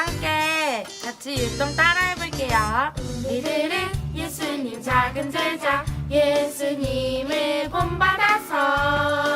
함께 같이 율동 따라 해볼게요. 우리들은 예수님 작은 제자 예수님을 본받아서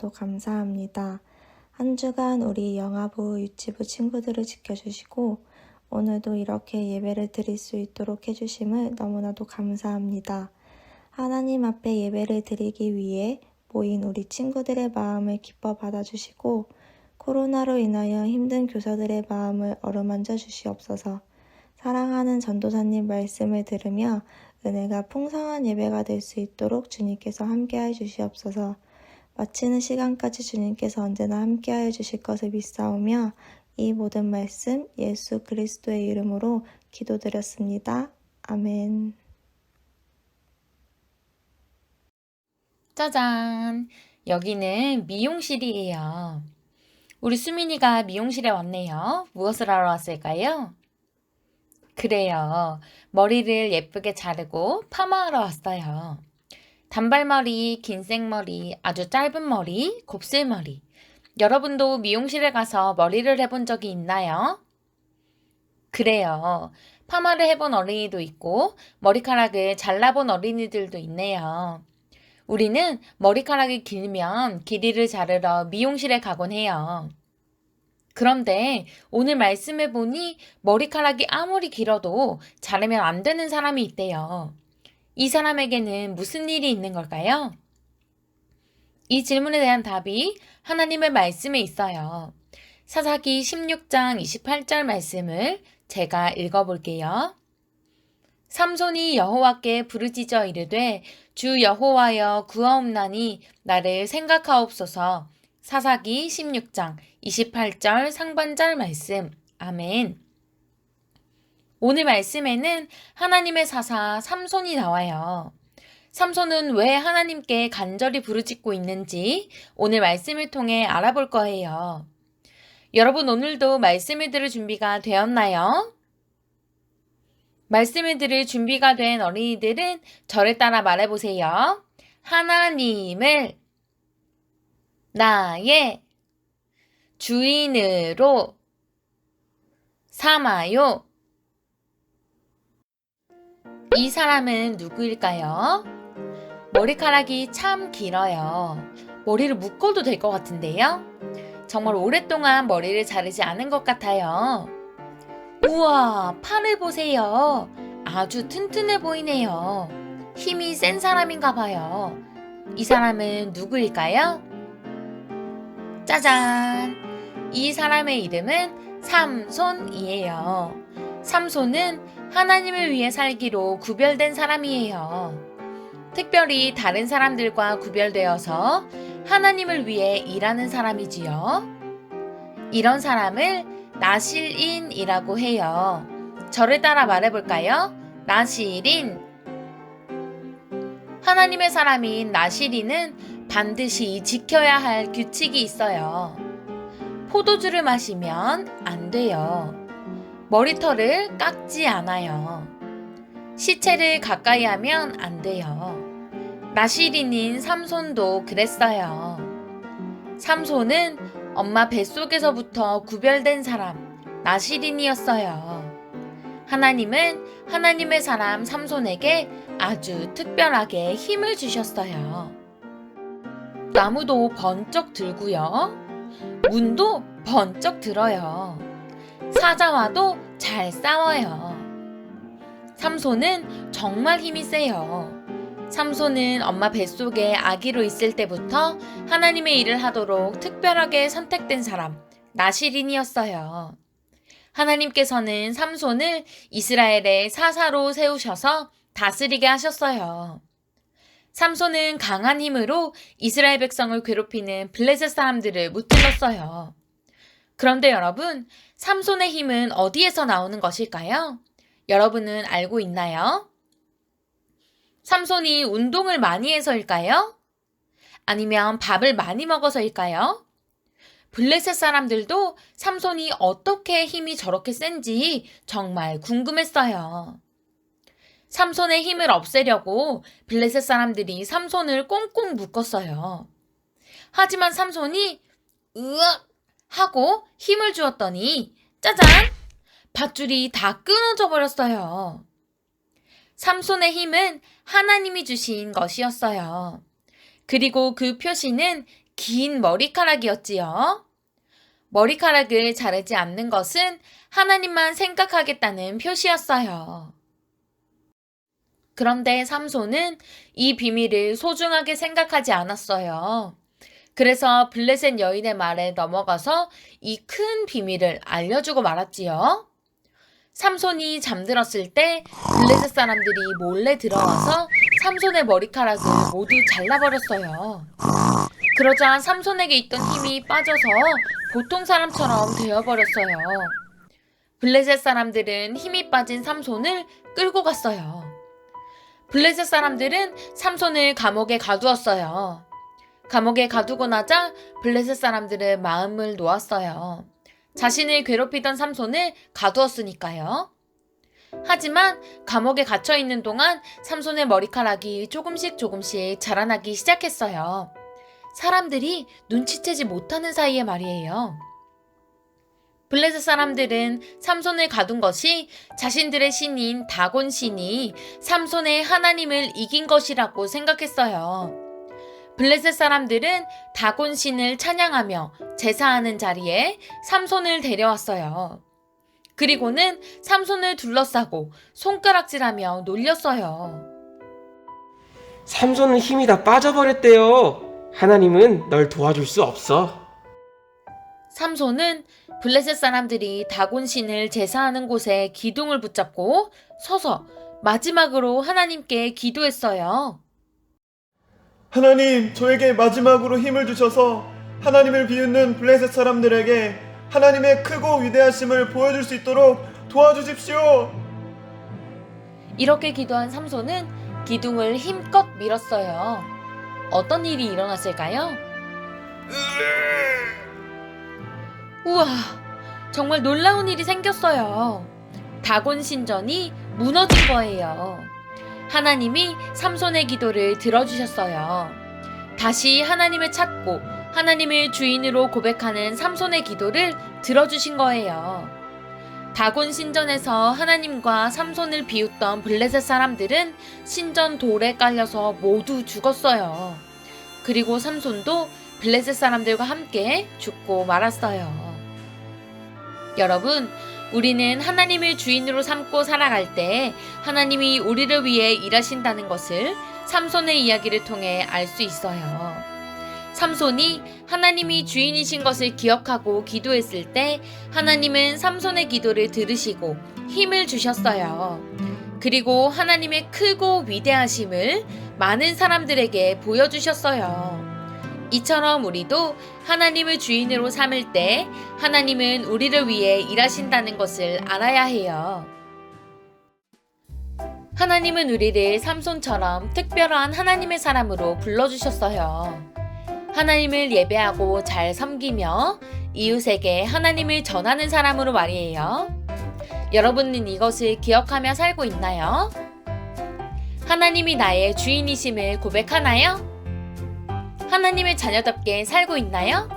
너무나도 감사합니다. 한 주간 우리 영아부 유치부 친구들을 지켜주시고 오늘도 이렇게 예배를 드릴 수 있도록 해주심을 너무나도 감사합니다. 하나님 앞에 예배를 드리기 위해 모인 우리 친구들의 마음을 기뻐 받아주시고 코로나로 인하여 힘든 교사들의 마음을 어루만져 주시옵소서. 사랑하는 전도사님 말씀을 들으며 은혜가 풍성한 예배가 될 수 있도록 주님께서 함께하여 주시옵소서. 마치는 시간까지 주님께서 언제나 함께하여 주실 것을 믿사오며 이 모든 말씀 예수 그리스도의 이름으로 기도드렸습니다. 아멘. 짜잔! 여기는 미용실이에요. 우리 수민이가 미용실에 왔네요. 무엇을 하러 왔을까요? 그래요. 머리를 예쁘게 자르고 파마하러 왔어요. 단발머리, 긴 생머리, 아주 짧은 머리, 곱슬머리. 여러분도 미용실에 가서 머리를 해본 적이 있나요? 그래요. 파마를 해본 어린이도 있고, 머리카락을 잘라본 어린이들도 있네요. 우리는 머리카락이 길면 길이를 자르러 미용실에 가곤 해요. 그런데 오늘 말씀해 보니 머리카락이 아무리 길어도 자르면 안 되는 사람이 있대요. 이 사람에게는 무슨 일이 있는 걸까요? 이 질문에 대한 답이 하나님의 말씀에 있어요. 사사기 16장 28절 말씀을 제가 읽어볼게요. 삼손이 여호와께 부르짖어 이르되 주 여호와여 구하옵나니 나를 생각하옵소서. 사사기 16장 28절 상반절 말씀. 아멘. 오늘 말씀에는 하나님의 사사 삼손이 나와요. 삼손은 왜 하나님께 간절히 부르짖고 있는지 오늘 말씀을 통해 알아볼 거예요. 여러분 오늘도 말씀을 들을 준비가 되었나요? 말씀을 들을 준비가 된 어린이들은 저를 따라 말해보세요. 하나님을 나의 주인으로 삼아요. 이 사람은 누구일까요? 머리카락이 참 길어요. 머리를 묶어도 될 것 같은데요? 정말 오랫동안 머리를 자르지 않은 것 같아요. 우와, 팔을 보세요. 아주 튼튼해 보이네요. 힘이 센 사람인가 봐요. 이 사람은 누구일까요? 짜잔! 이 사람의 이름은 삼손이에요. 삼손은 하나님을 위해 살기로 구별된 사람이에요. 특별히 다른 사람들과 구별되어서 하나님을 위해 일하는 사람이지요. 이런 사람을 나실인이라고 해요. 저를 따라 말해볼까요? 나실인. 하나님의 사람인 나실인은 반드시 지켜야 할 규칙이 있어요. 포도주를 마시면 안 돼요. 머리털을 깎지 않아요. 시체를 가까이 하면 안 돼요. 나시린인 삼손도 그랬어요. 삼손은 엄마 뱃속에서부터 구별된 사람, 나시린이었어요. 하나님은 하나님의 사람 삼손에게 아주 특별하게 힘을 주셨어요. 나무도 번쩍 들고요. 문도 번쩍 들어요. 사자와도 잘 싸워요. 삼손은 정말 힘이 세요. 삼손은 엄마 뱃속에 아기로 있을 때부터 하나님의 일을 하도록 특별하게 선택된 사람, 나시린이었어요. 하나님께서는 삼손을 이스라엘의 사사로 세우셔서 다스리게 하셨어요. 삼손은 강한 힘으로 이스라엘 백성을 괴롭히는 블레셋 사람들을 무찔렀어요. 그런데 여러분, 삼손의 힘은 어디에서 나오는 것일까요? 여러분은 알고 있나요? 삼손이 운동을 많이 해서일까요? 아니면 밥을 많이 먹어서일까요? 블레셋 사람들도 삼손이 어떻게 힘이 저렇게 센지 정말 궁금했어요. 삼손의 힘을 없애려고 블레셋 사람들이 삼손을 꽁꽁 묶었어요. 하지만 삼손이 으악 하고 힘을 주었더니 짜잔! 밧줄이 다 끊어져 버렸어요. 삼손의 힘은 하나님이 주신 것이었어요. 그리고 그 표시는 긴 머리카락이었지요. 머리카락을 자르지 않는 것은 하나님만 생각하겠다는 표시였어요. 그런데 삼손은 이 비밀을 소중하게 생각하지 않았어요. 그래서 블레셋 여인의 말에 넘어가서 이 큰 비밀을 알려주고 말았지요. 삼손이 잠들었을 때 블레셋 사람들이 몰래 들어와서 삼손의 머리카락을 모두 잘라버렸어요. 그러자 삼손에게 있던 힘이 빠져서 보통 사람처럼 되어버렸어요. 블레셋 사람들은 힘이 빠진 삼손을 끌고 갔어요. 블레셋 사람들은 삼손을 감옥에 가두었어요. 감옥에 가두고 나자 블레셋 사람들은 마음을 놓았어요. 자신을 괴롭히던 삼손을 가두었으니까요. 하지만 감옥에 갇혀 있는 동안 삼손의 머리카락이 조금씩 조금씩 자라나기 시작했어요. 사람들이 눈치채지 못하는 사이에 말이에요. 블레셋 사람들은 삼손을 가둔 것이 자신들의 신인 다곤 신이 삼손의 하나님을 이긴 것이라고 생각했어요. 블레셋 사람들은 다곤 신을 찬양하며 제사하는 자리에 삼손을 데려왔어요. 그리고는 삼손을 둘러싸고 손가락질하며 놀렸어요. 삼손은 힘이 다 빠져버렸대요. 하나님은 널 도와줄 수 없어. 삼손은 블레셋 사람들이 다곤 신을 제사하는 곳에 기둥을 붙잡고 서서 마지막으로 하나님께 기도했어요. 하나님, 저에게 마지막으로 힘을 주셔서 하나님을 비웃는 블레셋 사람들에게 하나님의 크고 위대하심을 보여줄 수 있도록 도와주십시오. 이렇게 기도한 삼손은 기둥을 힘껏 밀었어요. 어떤 일이 일어났을까요? 우와, 정말 놀라운 일이 생겼어요. 다곤 신전이 무너진 거예요. 하나님이 삼손의 기도를 들어주셨어요. 다시 하나님을 찾고 하나님을 주인으로 고백하는 삼손의 기도를 들어주신 거예요. 다곤 신전에서 하나님과 삼손을 비웃던 블레셋 사람들은 신전 돌에 깔려서 모두 죽었어요. 그리고 삼손도 블레셋 사람들과 함께 죽고 말았어요. 여러분, 우리는 하나님을 주인으로 삼고 살아갈 때 하나님이 우리를 위해 일하신다는 것을 삼손의 이야기를 통해 알 수 있어요. 삼손이 하나님이 주인이신 것을 기억하고 기도했을 때 하나님은 삼손의 기도를 들으시고 힘을 주셨어요. 그리고 하나님의 크고 위대하심을 많은 사람들에게 보여주셨어요. 이처럼 우리도 하나님을 주인으로 삼을 때 하나님은 우리를 위해 일하신다는 것을 알아야 해요. 하나님은 우리를 삼손처럼 특별한 하나님의 사람으로 불러주셨어요. 하나님을 예배하고 잘 섬기며 이웃에게 하나님을 전하는 사람으로 말이에요. 여러분은 이것을 기억하며 살고 있나요? 하나님이 나의 주인이심을 고백하나요? 하나님의 자녀답게 살고 있나요?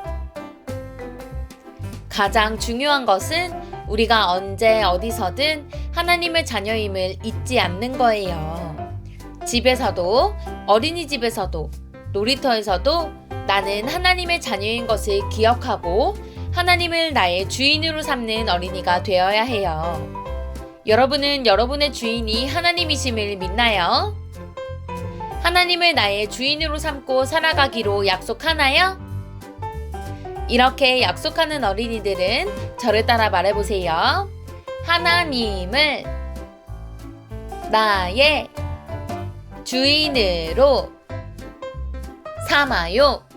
가장 중요한 것은 우리가 언제 어디서든 하나님의 자녀임을 잊지 않는 거예요. 집에서도, 어린이집에서도, 놀이터에서도 나는 하나님의 자녀인 것을 기억하고 하나님을 나의 주인으로 삼는 어린이가 되어야 해요. 여러분은 여러분의 주인이 하나님이심을 믿나요? 하나님을 나의 주인으로 삼고 살아가기로 약속하나요? 이렇게 약속하는 어린이들은 저를 따라 말해보세요. 하나님을 나의 주인으로 삼아요.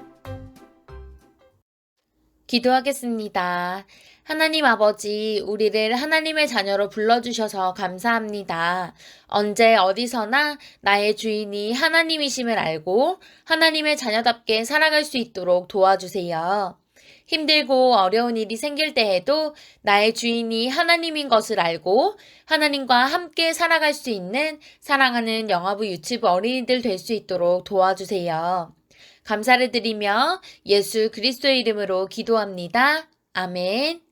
기도하겠습니다. 하나님 아버지, 우리를 하나님의 자녀로 불러주셔서 감사합니다. 언제 어디서나 나의 주인이 하나님이심을 알고 하나님의 자녀답게 살아갈 수 있도록 도와주세요. 힘들고 어려운 일이 생길 때에도 나의 주인이 하나님인 것을 알고 하나님과 함께 살아갈 수 있는 사랑하는 영화부 유치부 어린이들 될 수 있도록 도와주세요. 감사를 드리며 예수 그리스도의 이름으로 기도합니다. 아멘.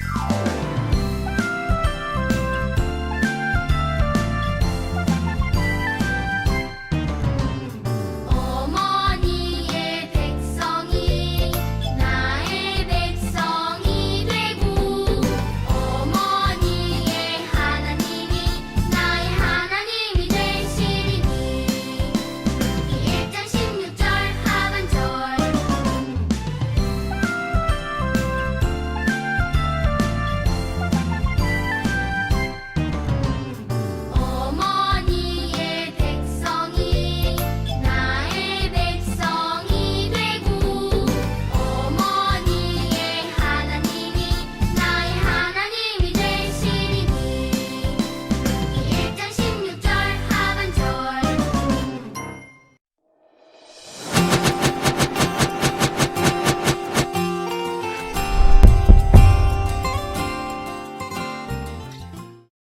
Bye.